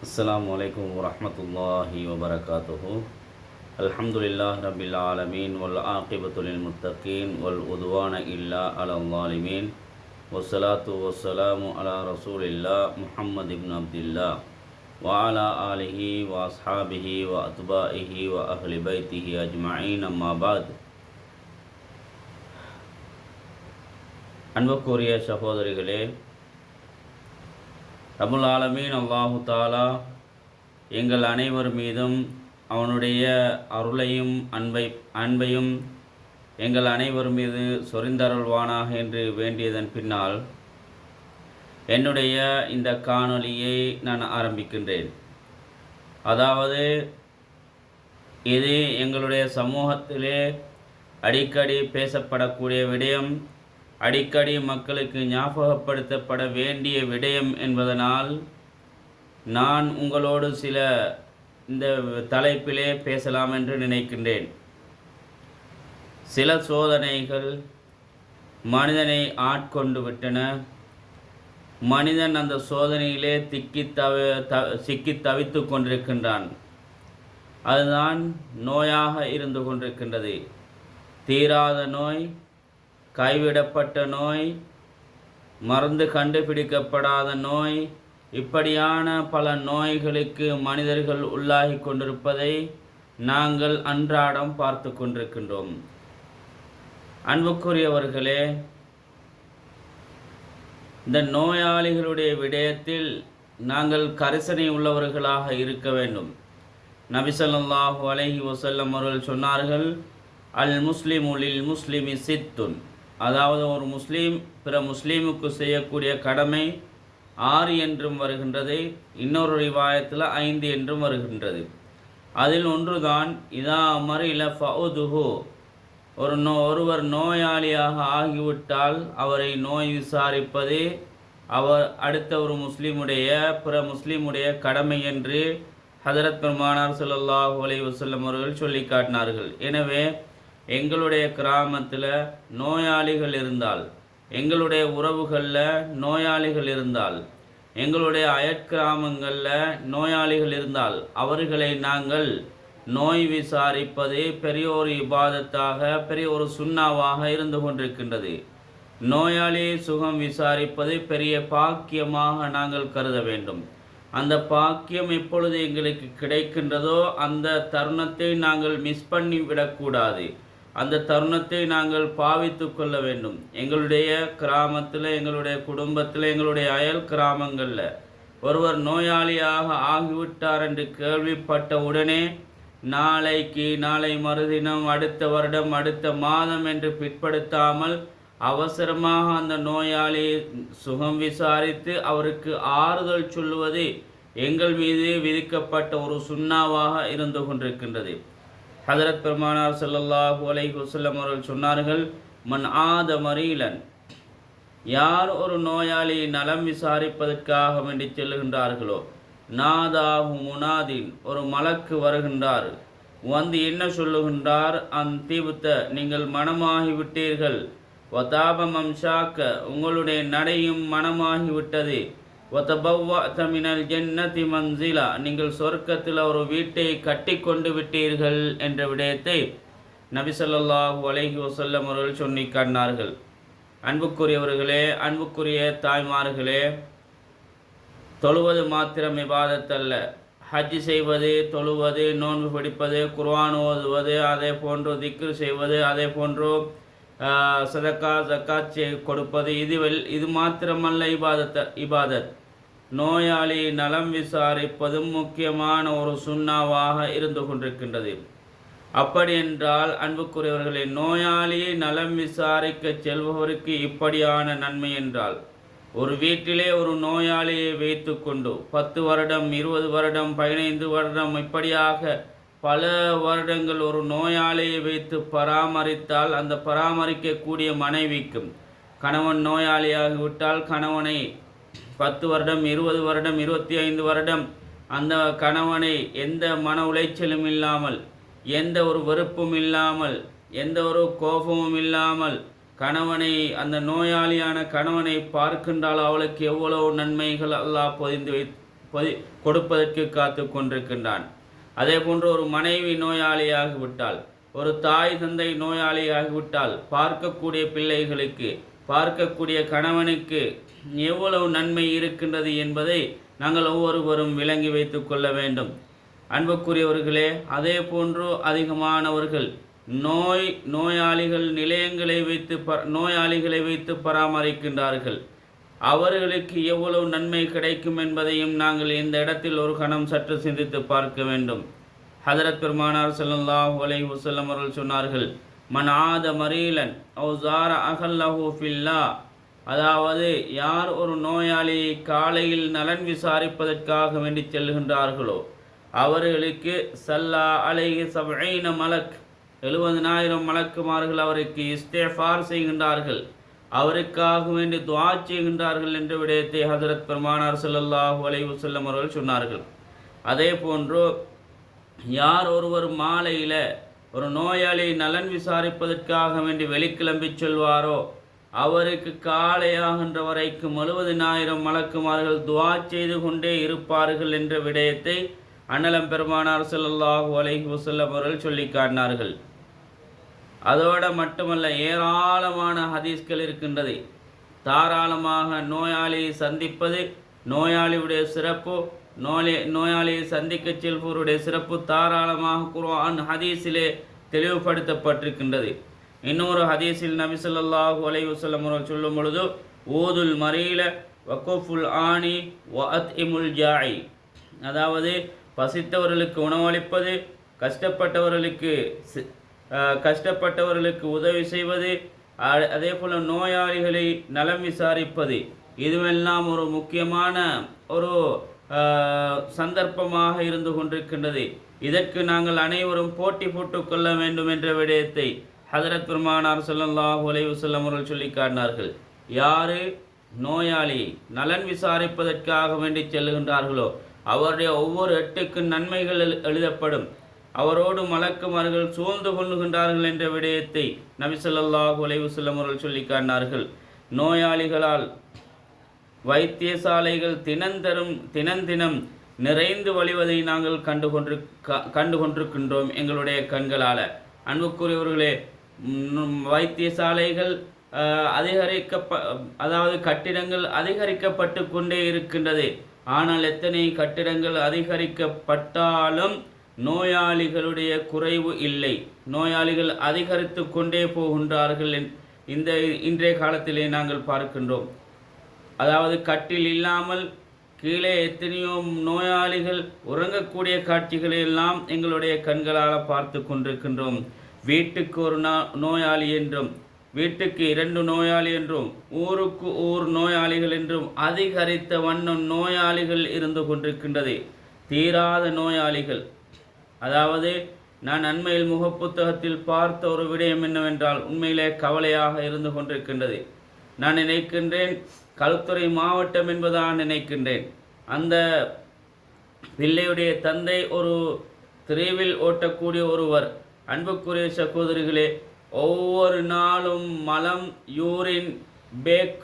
আসসালামু আলাইকুম রহমতুল্লাহি ওবরাকাতহ আলহামদুলিল্লাহ রবিল আলমিন ওল আকিবতুল মুতাকিন ওল উদওয়ান ইল্লা আলমিন ওসলাত ওসালাম আলা রসুলিল্লাহ মুহাম্মদ ইবন আবদুল্লাহ ওয়ালা আলহি ওয়াসহাবিহি ওয়া আতবাহি ওয়া আহলি বাইতিহি আজমাইন আম্মাবাদ அன்புக்குரிய சகோதரிகளே ரபுல் ஆலமீன் அல்லாஹு தாலா எங்கள் அனைவர் மீதும் அவனுடைய அருளையும் அன்பை அன்பையும் எங்கள் அனைவர் மீது சொரிந்தருள்வானாக என்று வேண்டியதன் பின்னால் என்னுடைய இந்த காணொளியை நான் ஆரம்பிக்கின்றேன். அதாவது இது எங்களுடைய சமூகத்திலே அடிக்கடி பேசப்படக்கூடிய விடயம். அடிக்கடி மக்களுக்கு ஞாபகப்படுத்தப்பட வேண்டிய விடயம் என்பதனால் நான் உங்களோடு சில இந்த தலைப்பிலே பேசலாம் என்று நினைக்கின்றேன். சில சோதனைகள் மனிதனை ஆட்கொண்டு விட்டன. மனிதன் அந்த சோதனையிலே திக்கி தவி த சிக்கி தவித்து கொண்டிருக்கின்றான். அதுதான் நோயாக இருந்து கொண்டிருக்கின்றது. தீராத நோய் கைவிடப்பட்ட நோய் மருந்து கண்டுபிடிக்கப்படாத நோய் இப்படியான பல நோய்களுக்கு மனிதர்கள் உள்ளாகி கொண்டிருப்பதை நாங்கள் அன்றாடம் பார்த்து கொண்டிருக்கின்றோம். அன்புக்குரியவர்களே இந்த நோயாளிகளுடைய விடயத்தில் நாங்கள் கரிசனை உள்ளவர்களாக இருக்க வேண்டும். நபிசல்லாஹு அலஹி வசல்லம் அவர்கள் சொன்னார்கள் அல் முஸ்லிமுலில் முஸ்லிமி சித்துன். அதாவது ஒரு முஸ்லீம் பிற முஸ்லீமுக்கு செய்யக்கூடிய கடமை ஆறு என்றும் வருகின்றது இன்னொரு ரிவாயத்தில் ஐந்து என்றும் வருகின்றது. அதில் ஒன்றுதான் இதா மறில ஃபவுதுஹு ஒரு நோ ஒருவர் நோயாளியாக ஆகிவிட்டால் அவரை நோய் விசாரிப்பது அவர் அடுத்த ஒரு முஸ்லீமுடைய பிற முஸ்லீமுடைய கடமை என்று ஹதரத் பெருமானார் ஸல்லல்லாஹு அலி வசல்லம் அவர்கள் சொல்லி காட்டினார்கள். எனவே எங்களுடைய கிராமத்தில் நோயாளிகள் இருந்தால் எங்களுடைய உறவுகளில் நோயாளிகள் இருந்தால் எங்களுடைய அயற்கிராமங்களில் நோயாளிகள் இருந்தால் அவர்களை நாங்கள் நோய் விசாரிப்பது பெரிய ஒரு இபாதத்தாக பெரிய ஒரு சுண்ணாவாக இருந்து கொண்டிருக்கின்றது. நோயாளியை சுகம் விசாரிப்பது பெரிய பாக்கியமாக நாங்கள் கருத வேண்டும். அந்த பாக்கியம் எப்பொழுது எங்களுக்கு கிடைக்கின்றதோ அந்த தருணத்தை நாங்கள் மிஸ் பண்ணி விடக்கூடாது அந்த தருணத்தை நாங்கள் பாவித்து கொள்ள வேண்டும். எங்களுடைய கிராமத்தில் எங்களுடைய குடும்பத்தில் எங்களுடைய அயல் கிராமங்களில் ஒருவர் நோயாளியாக ஆகிவிட்டார் என்று கேள்விப்பட்ட உடனே நாளைக்கு நாளை மறுதினம் அடுத்த வருடம் அடுத்த மாதம் என்று பிற்படுத்தாமல் அவசரமாக அந்த நோயாளியை சுகம் விசாரித்து அவருக்கு ஆறுதல் சொல்லுவது எங்கள் மீது விதிக்கப்பட்ட ஒரு சுண்ணாவாக இருந்து கொண்டிருக்கின்றது. ஹதரத் பெருமானார் ஸல்லல்லாஹு அலை வஸல்லம் அவர்கள் சொன்னார்கள் மன் ஆத மரீலன். யார் ஒரு நோயாளியை நலம் விசாரிப்பதற்காக வேண்டி செல்லுகின்றார்களோ நாதாகு முனாதின். ஒரு மலக்கு வருகின்றார். வந்து என்ன சொல்லுகின்றார்? அந்தீபுத்த நீங்கள் மனமாகி விட்டீர்கள். வதாபம் அம்ஷாக்க உங்களுடைய நடையும் மனமாகிவிட்டது ஒத்தபவ்வ மினல் ஜன்னதி மன்சிலா நீங்கள் சொர்க்கத்தில் ஒரு வீட்டை கட்டி கொண்டு விட்டீர்கள் என்ற விடயத்தை நபி ஸல்லல்லாஹு அலைஹி வஸல்லம் அவர்கள் சொல்லி காட்டினார்கள். அன்புக்குரியவர்களே அன்புக்குரிய தாய்மார்களே தொழுவது மாத்திரம் இபாதத்தல்ல. ஹஜ் செய்வது தொழுவது நோன்பு பிடிப்பது குர்வான் ஓதுவது அதே போன்று திக்ரு செய்வது அதே போன்று சதக்கா ஜக்காத் கொடுப்பது இதுவெல் இது மாத்திரமல்ல இபாதத்த இபாதத். நோயாளி நலம் விசாரிப்பதும் முக்கியமான ஒரு சுண்ணாவாக இருந்து கொண்டிருக்கின்றது. அப்படி என்றால் அன்புக்குரியவர்களே நோயாளியை நலம் விசாரிக்க செல்பவருக்கு இப்படியான நன்மை என்றால் ஒரு வீட்டிலே ஒரு நோயாளியை வைத்துக்கொண்டு பத்து வருடம் இருபது வருடம் பதினைந்து வருடம் இப்படியாக பல வருடங்கள் ஒரு நோயாளியை வைத்து பராமரித்தால் அந்த பராமரிக்கக்கூடிய மனைவிக்கும் கணவன் நோயாளியாகிவிட்டால் கணவனை பத்து வருடம் இருபது வருடம் இருபத்தி ஐந்து வருடம் அந்த கணவனை எந்த மன உளைச்சலும் இல்லாமல் எந்த ஒரு வெறுப்பும் இல்லாமல் எந்த ஒரு கோபமும் இல்லாமல் கணவனை அந்த நோயாளியான கணவனை பார்க்கின்றால் அவளுக்கு எவ்வளவு நன்மைகள் அல்லாஹ் பொதிந்து வை பொதி கொடுப்பதற்கு காத்து கொண்டிருக்கின்றான். அதே போன்று ஒரு மனைவி நோயாளியாகிவிட்டால் ஒரு தாய் தந்தை நோயாளியாகிவிட்டால் பார்க்கக்கூடிய பிள்ளைகளுக்கு பார்க்கக்கூடிய கணவனுக்கு எவ்வளவு நன்மை இருக்கின்றது என்பதை நாங்கள் ஒவ்வொருவரும் விளங்கி வைத்து கொள்ள வேண்டும். அன்புக்குரியவர்களே அதே போன்று அதிகமானவர்கள் நோய் நோயாளிகள் நிலையங்களை வைத்து ப நோயாளிகளை வைத்து பராமரிக்கின்றார்கள். அவர்களுக்கு எவ்வளவு நன்மை கிடைக்கும் என்பதையும் நாங்கள் இந்த இடத்தில் ஒரு கணம் சற்று சிந்தித்து பார்க்க வேண்டும். ஹதரத் பெருமானார் சல்லாஹ் அலை வசல்லம் அவர்கள் சொன்னார்கள் மன் ஆத மரீலன் அவு ஜார ஃபில்லா அதாவது யார் ஒரு நோயாளியை காலையில் நலன் விசாரிப்பதற்காக வேண்டி செல்கின்றார்களோ அவர்களுக்கு சல்லா அலைஹி சபைன மலக் எழுபதனாயிரம் மலக்குமார்கள் அவருக்கு இஸ்தேஃபார் செய்கின்றார்கள். அவருக்காக வேண்டி துவா செய்கின்றார்கள் என்ற விடயத்தை ஹசரத் பெருமானார் ஸல்லல்லாஹு அலைவு செல்லம் அவர்கள் சொன்னார்கள். அதே போன்று யார் ஒருவர் மாலையில் ஒரு நோயாளி நலன் விசாரிப்பதற்காக வேண்டி வெளிக்கிளம்பி செல்வாரோ அவருக்கு காலையாகின்ற வரைக்கும் எழுபதினாயிரம் மலக்குமார்கள் துவா செய்து கொண்டே இருப்பார்கள் என்ற விடயத்தை அன்னலம் பெருமானார் ஸல்லல்லாஹு அலைஹி வசல்லம் அவர்கள் சொல்லி காட்டினார்கள். அதோட மட்டுமல்ல ஏராளமான ஹதீஸ்கள் இருக்கின்றது. தாராளமாக நோயாளியை சந்திப்பது நோயாளியுடைய சிறப்பு நோய் நோயாளியை சந்திக்க செல்பவருடைய சிறப்பு தாராளமாக குர்ஆன் ஹதீஸிலே தெளிவுபடுத்தப்பட்டிருக்கின்றது. இன்னொரு ஹதீஸில் நபி ஸல்லல்லாஹு அலைஹி வஸல்லம் அவர்கள் சொல்லும் பொழுது ஊதுல் மறையில வக்கோஃபுல் ஆணி வஅத் இமுல் ஜாய். அதாவது பசித்தவர்களுக்கு உணவளிப்பது கஷ்டப்பட்டவர்களுக்கு கஷ்டப்பட்டவர்களுக்கு உதவி செய்வது அதே போல் நோயாளிகளை நலம் விசாரிப்பது இதுவெல்லாம் ஒரு முக்கியமான ஒரு சந்தர்ப்பமாக இருந்து கொண்டிருக்கின்றது. இதற்கு நாங்கள் அனைவரும் போட்டி போட்டுக்கொள்ள வேண்டும் என்ற விடயத்தை ஹதரத் பெருமானார் சொல்லல்லாஹ் அலைஹி அவர்கள் சொல்லி காட்டினார்கள் யாரு நோயாளி நலன் விசாரிப்பதற்காக வேண்டி செல்லுகின்றார்களோ அவருடைய ஒவ்வொரு எட்டுக்கு நன்மைகள் எழு- எழுதப்படும். அவரோடு மலக்குமார்கள் சூழ்ந்து கொள்ளுகின்றார்கள் என்ற விடயத்தை நபிசல்லாஹ் ஸல்லல்லாஹு அவர்கள் சொல்லி காட்டினார்கள். நோயாளிகளால் வைத்தியசாலைகள் தினந்தரும் தினந்தினம் நிறைந்து வழிவதை நாங்கள் கண்டு கொண்டு கண்டு கொண்டிருக்கின்றோம் எங்களுடைய கண்களால். அன்புக்குரியவர்களே வைத்தியசாலைகள் அதிகரிக்கப்ப அதாவது கட்டிடங்கள் அதிகரிக்கப்பட்டு கொண்டே இருக்கின்றது. ஆனால் எத்தனை கட்டிடங்கள் அதிகரிக்கப்பட்டாலும் நோயாளிகளுடைய குறைவு இல்லை. நோயாளிகள் அதிகரித்து கொண்டே போகின்றார்கள் என்- இந்த இன்றைய காலத்திலே நாங்கள் பார்க்கின்றோம். அதாவது கட்டில் இல்லாமல் கீழே எத்தனையோ நோயாளிகள் உறங்கக்கூடிய காட்சிகளை எல்லாம் எங்களுடைய கண்களால் பார்த்து கொண்டிருக்கின்றோம். வீட்டுக்கு ஒரு நோயாளி என்றும் வீட்டுக்கு இரண்டு நோயாளி என்றும் ஊருக்கு ஊர் நோயாளிகள் என்றும் அதிகரித்த வண்ணம் நோயாளிகள் இருந்து கொண்டிருக்கின்றது. தீராத நோயாளிகள். அதாவது நான் அண்மையில் முகப்புத்தகத்தில் பார்த்த ஒரு விடயம் என்னவென்றால் உண்மையிலே கவலையாக இருந்து கொண்டிருக்கின்றது. நான் நினைக்கின்றேன் களுத்துறை மாவட்டம் என்பதாக நினைக்கின்றேன். அந்த பிள்ளையுடைய தந்தை ஒரு திரைவில் ஓட்டக்கூடிய ஒருவர் அன்புக்குரிய சகோதரிகளே ஒவ்வொரு நாளும் மலம் யூரின் பேக்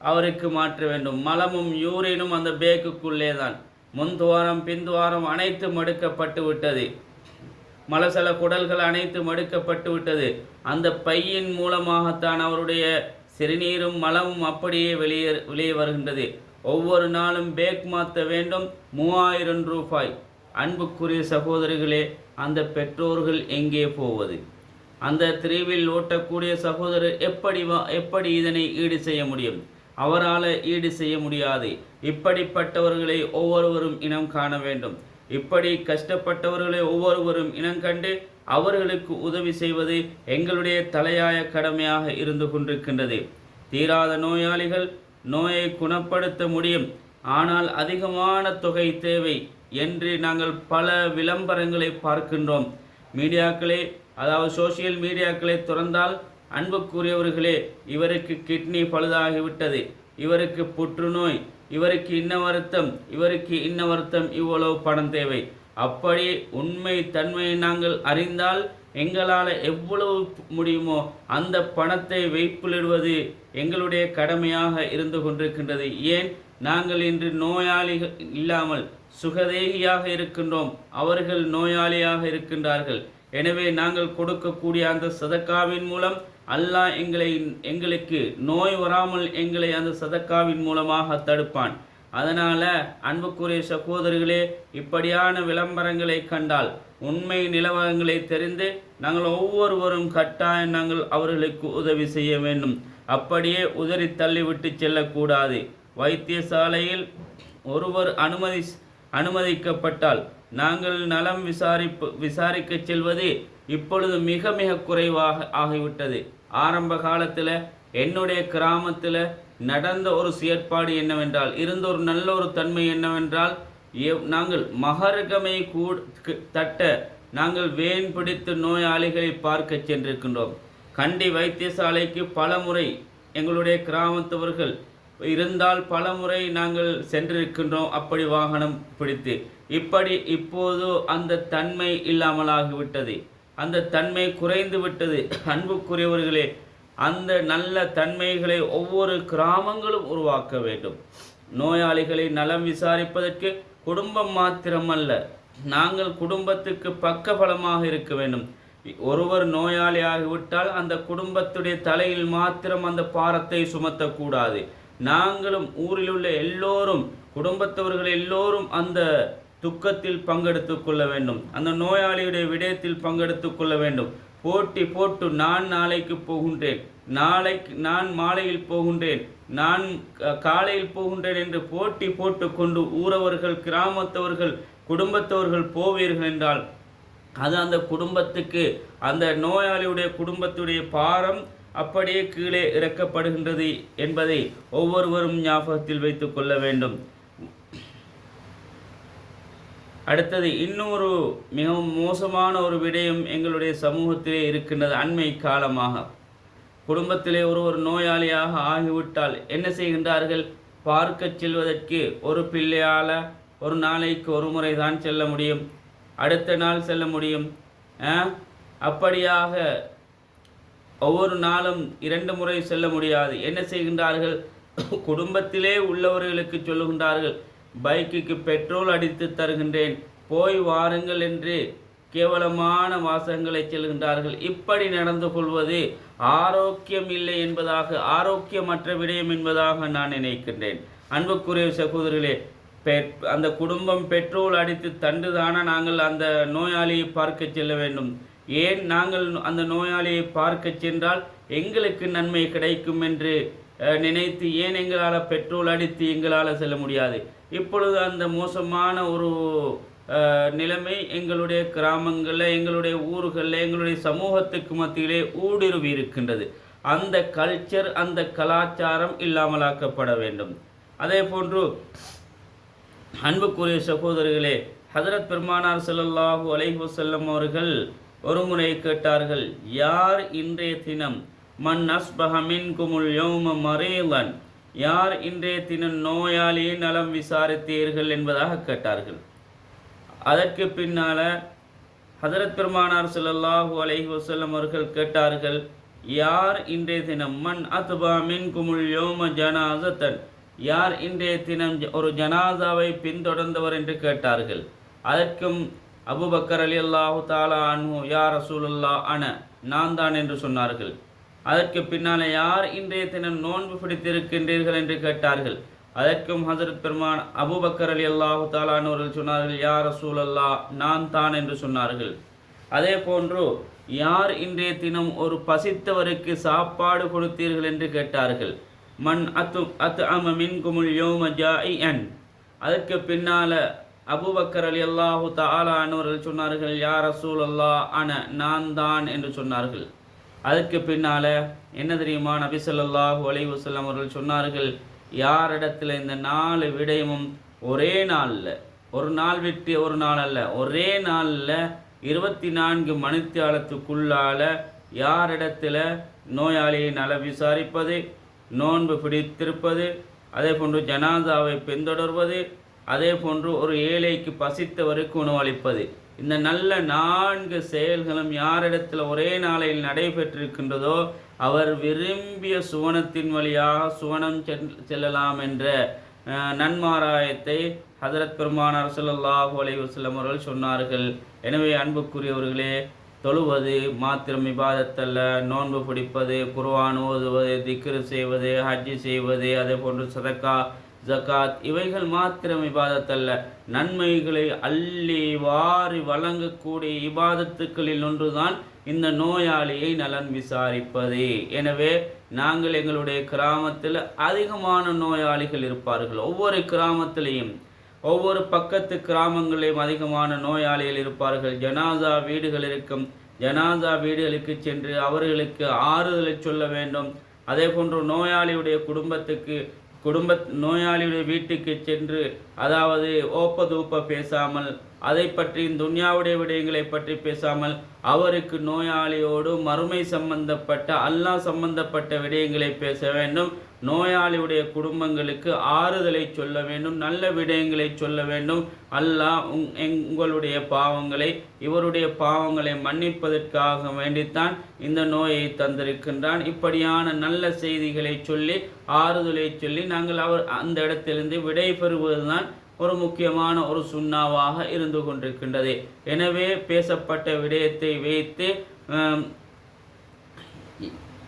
அவருக்கு மாற்ற வேண்டும். மலமும் யூரினும் அந்த பேக்குக்குள்ளே தான் முன்துவாரம் பின்துவாரம் அனைத்து மடுக்கப்பட்டு விட்டது. மலசல குடல்கள் அனைத்து மடுக்கப்பட்டு விட்டது. அந்த பையின் மூலமாகத்தான் அவருடைய சிறுநீரும் மலமும் அப்படியே வெளியே வெளியே வருகின்றது. ஒவ்வொரு நாளும் பேக் மாற்ற வேண்டும். மூவாயிரம் ரூபாய். அன்புக்குரிய சகோதரிகளே அந்த பெற்றோர்கள் எங்கே போவது? அந்த திரிவில் ஓட்டக்கூடிய சகோதரர் எப்படி வா- எப்படி இதனை ஈடு செய்ய முடியும்? அவரால் ஈடு செய்ய முடியாது. இப்படிப்பட்டவர்களை ஒவ்வொருவரும் இனம் காண வேண்டும். இப்படி கஷ்டப்பட்டவர்களை ஒவ்வொருவரும் இனம் கண்டு அவர்களுக்கு உதவி செய்வது எங்களுடைய தலையாய கடமையாக இருந்து கொண்டிருக்கின்றது. தீராத நோயாளிகள் நோயை குணப்படுத்த முடியும். ஆனால் அதிகமான தொகை தேவை. என்று நாங்கள் பல விளம்பரங்களை பார்க்கின்றோம். மீடியாக்களே அதாவது சோசியல் மீடியாக்களை திறந்தால் அன்புக்குரியவர்களே இவருக்கு கிட்னி பழுதாகிவிட்டது. இவருக்கு புற்றுநோய் இவருக்கு இன்ன வருத்தம் இவருக்கு இன்ன வருத்தம் இவ்வளவு பணம் தேவை. அப்படி உண்மை தன்மையை நாங்கள் அறிந்தால் எங்களால் எவ்வளவு முடியுமோ அந்த பணத்தை வைப்பிலிடுவது எங்களுடைய கடமையாக இருந்து கொண்டிருக்கின்றது. ஏன்? நாங்கள் இன்று நோயாளிகள் இல்லாமல் சுகதேகியாக இருக்கின்றோம். அவர்கள் நோயாளியாக இருக்கின்றார்கள். எனவே நாங்கள் கொடுக்கக்கூடிய அந்த சதக்காவின் மூலம் அல்லாஹ் எங்களை எங்களுக்கு நோய் வராமல் எங்களை அந்த சதக்காவின் மூலமாக தடுப்பான். அதனால் அன்புக்குரிய சகோதரர்களே இப்படியான விளம்பரங்களை கண்டால் உண்மை நிலவரங்களை தெரிந்து நாங்கள் ஒவ்வொருவரும் கட்டாயம் நாங்கள் அவர்களுக்கு உதவி செய்ய வேண்டும். அப்படியே உதறி தள்ளிவிட்டு செல்லக்கூடாது. வைத்தியசாலையில் ஒருவர் அனுமதி அனுமதிக்கப்பட்டால் நாங்கள் நலம் விசாரிப்பு விசாரிக்க செல்வது இப்பொழுது மிக மிக குறைவாக ஆகிவிட்டது. ஆரம்ப காலத்தில் என்னுடைய கிராமத்தில் நடந்த ஒரு செயற்பாடு என்னவென்றால் இருந்த ஒரு நல்ல ஒரு தன்மை என்னவென்றால் எவ்- நாங்கள் மகரகமை கூட தட்ட நாங்கள் வேன் பிடித்து நோயாளிகளை பார்க்க சென்றிருக்கின்றோம். கண்டி வைத்தியசாலைக்கு பல முறை எங்களுடைய கிராமத்தவர்கள் இருந்தால் பல முறை நாங்கள் சென்றிருக்கின்றோம். அப்படி வாகனம் பிடித்து. இப்படி இப்போது அந்த தன்மை இல்லாமலாகிவிட்டது. அந்த தன்மை குறைந்து விட்டது அன்புக்குரியவர்களே அந்த நல்ல தன்மைகளை ஒவ்வொரு கிராமங்களும் உருவாக்க வேண்டும். நோயாளிகளை நலம் விசாரிப்பதற்கு குடும்பம் மாத்திரமல்ல நாங்கள் குடும்பத்துக்கு பக்கபலமாக இருக்க வேண்டும். ஒருவர் நோயாளியாகிவிட்டால் அந்த குடும்பத்துடைய தலையில் மாத்திரம் அந்த பாரத்தை சுமத்தக்கூடாது. நாங்களும் ஊரில் உள்ள எல்லோரும் குடும்பத்தவர்கள் எல்லோரும் அந்த துக்கத்தில் பங்கெடுத்து கொள்ள வேண்டும். அந்த நோயாளியுடைய விடயத்தில் பங்கெடுத்து கொள்ள வேண்டும். போட்டி போட்டு நான் நாளைக்கு போகின்றேன். நாளைக்கு நான் மாலையில் போகின்றேன். நான் காலையில் போகின்றேன் என்று போட்டி போட்டு கொண்டு ஊரவர்கள் கிராமத்தவர்கள் குடும்பத்தவர்கள் போவீர்கள் என்றால் அது அந்த குடும்பத்துக்கு அந்த நோயாளியுடைய குடும்பத்துடைய பாரம் அப்படியே கீழே இறக்கப்படுகின்றது என்பதை ஒவ்வொருவரும் ஞாபகத்தில் வைத்து கொள்ள வேண்டும். அடுத்தது இன்னொரு மிகவும் மோசமான ஒரு விடயம் எங்களுடைய சமூகத்திலே இருக்கின்றது அண்மை காலமாக. குடும்பத்திலே ஒருவர் நோயாளியாக ஆகிவிட்டால் என்ன செய்கின்றார்கள்? பார்க்கச் செல்வதற்கு ஒரு பிள்ளையால் ஒரு நாளைக்கு ஒரு முறை தான் செல்ல முடியும். அடுத்த நாள் செல்ல முடியும். அப்படியாக ஒவ்வொரு நாளும் இரண்டு முறை செல்ல முடியாது. என்ன செய்கின்றார்கள்? குடும்பத்திலே உள்ளவர்களுக்கு சொல்லுகின்றார்கள் பைக்குக்கு பெட்ரோல் அடித்து தருகின்றேன் போய் வாருங்கள் என்று கேவலமான வாசகங்களை செல்கின்றார்கள் இப்படி நடந்து கொள்வது ஆரோக்கியம் இல்லை என்பதாக ஆரோக்கியமற்ற விடயம் என்பதாக நான் நினைக்கின்றேன். அன்புக்குரிய சகோதரர்களே அந்த குடும்பம் பெட்ரோல் அடித்து தண்டுதான? நாங்கள் அந்த நோயாளியை பார்க்க செல்ல வேண்டும். ஏன் நாங்கள் அந்த நோயாளியை பார்க்க சென்றால் எங்களுக்கு நன்மை கிடைக்கும் என்று நினைத்து ஏன் எங்களால் பெட்ரோல் அடித்து எங்களால் செல்ல முடியாது? இப்பொழுது அந்த மோசமான ஒரு நிலைமை எங்களுடைய கிராமங்களில் எங்களுடைய ஊர்களில் எங்களுடைய சமூகத்துக்கு மத்தியிலே ஊடுருவி இருக்கின்றது. அந்த கல்ச்சர் அந்த கலாச்சாரம் இல்லாமலாக்கப்பட வேண்டும். அதே போன்று அன்புக்குரிய சகோதரர்களே ஹதரத் பெருமானார் ஸல்லல்லாஹு அலைஹு செல்லம் அவர்கள் ஒரு முறை கேட்டார்கள் யார் இன்றைய தினம்? மன் அஸ்பஹ மின்குமுல் யோம மரீலன். யார் இன்றைய தினம் நோயாளியை நலம் விசாரித்தீர்கள்? என்பதாக கேட்டார்கள். அதற்கு பின்னால ஹதரத் பெருமானார் ஸல்லல்லாஹு அலைஹி வசல்லம் அவர்கள் கேட்டார்கள் யார் இன்றைய தினம்? மன் அத்பா மின்குமுல் யோம ஜனாசத்தன் யார் இன்றைய தினம் ஒரு ஜனாசாவை பின்தொடர்ந்தவர்? என்று கேட்டார்கள். அதற்கும் அபுபக்கர் அலி அல்லாஹு தாலா அன்ஹு யா ரசூலுல்லா அன நான் தான் என்று சொன்னார்கள். அதற்கு பின்னால யார் இன்றைய தினம் நோன்பு பிடித்திருக்கின்றீர்கள் என்று கேட்டார்கள். அதற்கும் ஹசரத் பெருமான் அபுபக்கர் அலி அல்லாஹு தாலானவர்கள் சொன்னார்கள் யா ரசூலல்லா நான் தான் என்று சொன்னார்கள். அதே போன்று யார் இன்றைய தினம் ஒரு பசித்தவருக்கு சாப்பாடு கொடுத்தீர்கள் என்று கேட்டார்கள். மண் அத்து அத்து அம மின் குமுள் யோம ஜாஇயன் அதற்கு பின்னால அபுபக்கர் அலி அல்லாஹு தாலா அனுவர்கள் சொன்னார்கள் யார் ரசூல் அல்லா அன நான் தான் என்று சொன்னார்கள். அதற்கு பின்னால என்ன தெரியுமா? நபி சொல்லாஹு அலி வஸல்லம் அவர்கள் சொன்னார்கள் யாரிடத்தில் இந்த நாலு விடயமும் ஒரே நாளில் ஒரு நாள் விட்டு ஒரு நாள் அல்ல ஒரே நாளில் இருபத்தி நான்கு மணித்தியாலத்துக்குள்ளால யாரிடத்தில் நோயாளியை நல விசாரிப்பது நோன்பு பிடித்திருப்பது அதே போன்று ஜனாதாவை பின்தொடர்வது அதே போன்று ஒரு ஏழைக்கு பசித்தவருக்கு உணவளிப்பது இந்த நல்ல நான்கு செயல்களும் யாரிடத்தில் ஒரே நாளையில் நடைபெற்றிருக்கின்றதோ அவர் விரும்பிய சுவனத்தின் வழியாக சுவனம் செல்- செல்லலாம் என்ற நன்மாராயத்தை ஹதரத் பெருமானார் ஸல்லல்லாஹு அலைவசல்லம் அவர்கள் சொன்னார்கள். எனவே அன்புக்குரியவர்களே தொழுவது மாத்திரம் இபாதத்தல்ல. நோன்பு பிடிப்பது குர்வான் ஓதுவது திக்ரு செய்வது ஹஜ்ஜி செய்வது அதே போன்று சதக்கா ஜகாத் இவைகள் மாத்திரம் இபாதத்தல்ல. நன்மைகளை அள்ளி வாரி வழங்கக்கூடிய இபாதத்துக்களில் ஒன்றுதான் இந்த நோயாளியை நலன் விசாரிப்பது. எனவே நாங்கள் எங்களுடைய கிராமத்தில் அதிகமான நோயாளிகள் இருப்பார்கள். ஒவ்வொரு கிராமத்திலையும் ஒவ்வொரு பக்கத்து கிராமங்களிலும் அதிகமான நோயாளிகள் இருப்பார்கள். ஜனாதா வீடுகள் இருக்கும். ஜனாதா வீடுகளுக்கு சென்று அவர்களுக்கு ஆறுதலை சொல்ல வேண்டும். அதே போன்று நோயாளியுடைய குடும்பத்துக்கு குடும்ப நோயாளியுடைய வீட்டுக்கு சென்று அதாவது ஓப்ப தூப்ப பேசாமல் அதை பற்றி துன்யாவுடைய விடயங்களை பற்றி பேசாமல் அவருக்கு நோயாளியோடு மறுமை சம்பந்தப்பட்ட அல்லாஹ் சம்பந்தப்பட்ட விடயங்களை பேச வேண்டும். நோயாளியுடைய குடும்பங்களுக்கு ஆறுதலை சொல்ல வேண்டும் நல்ல விடயங்களை சொல்ல வேண்டும். அல்லாஹ் உங் உங்களுடைய பாவங்களை இவருடைய பாவங்களை மன்னிப்பதற்காக வேண்டித்தான் இந்த நோயை தந்திருக்கின்றான். இப்படியான நல்ல செய்திகளை சொல்லி ஆறுதலை சொல்லி நாங்கள் அவர் அந்த இடத்திலிருந்து விடை பெறுவதுதான் ஒரு முக்கியமான ஒரு சுண்ணாவாக இருந்து கொண்டிருக்கின்றது. எனவே பேசப்பட்ட விடயத்தை வைத்து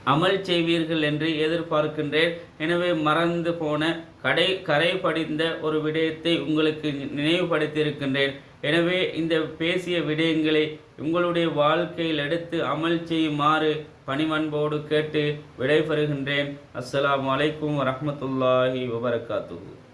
அமல் செய்வீர்கள் என்று எதிர்பார்க்கின்றேன். எனவே மறந்து போன கடை கரை படிந்த ஒரு விடயத்தை உங்களுக்கு நி- நினைவுபடுத்தியிருக்கின்றேன். எனவே இந்த பேசிய விடயங்களை உங்களுடைய வாழ்க்கையில் எடுத்து அமல் செய்யுமாறு பணிமன்போடு கேட்டு விடைபெறுகின்றேன். அஸ்லாம் அலைக்கும் வரமத்துல்லாஹி வபரகாத்து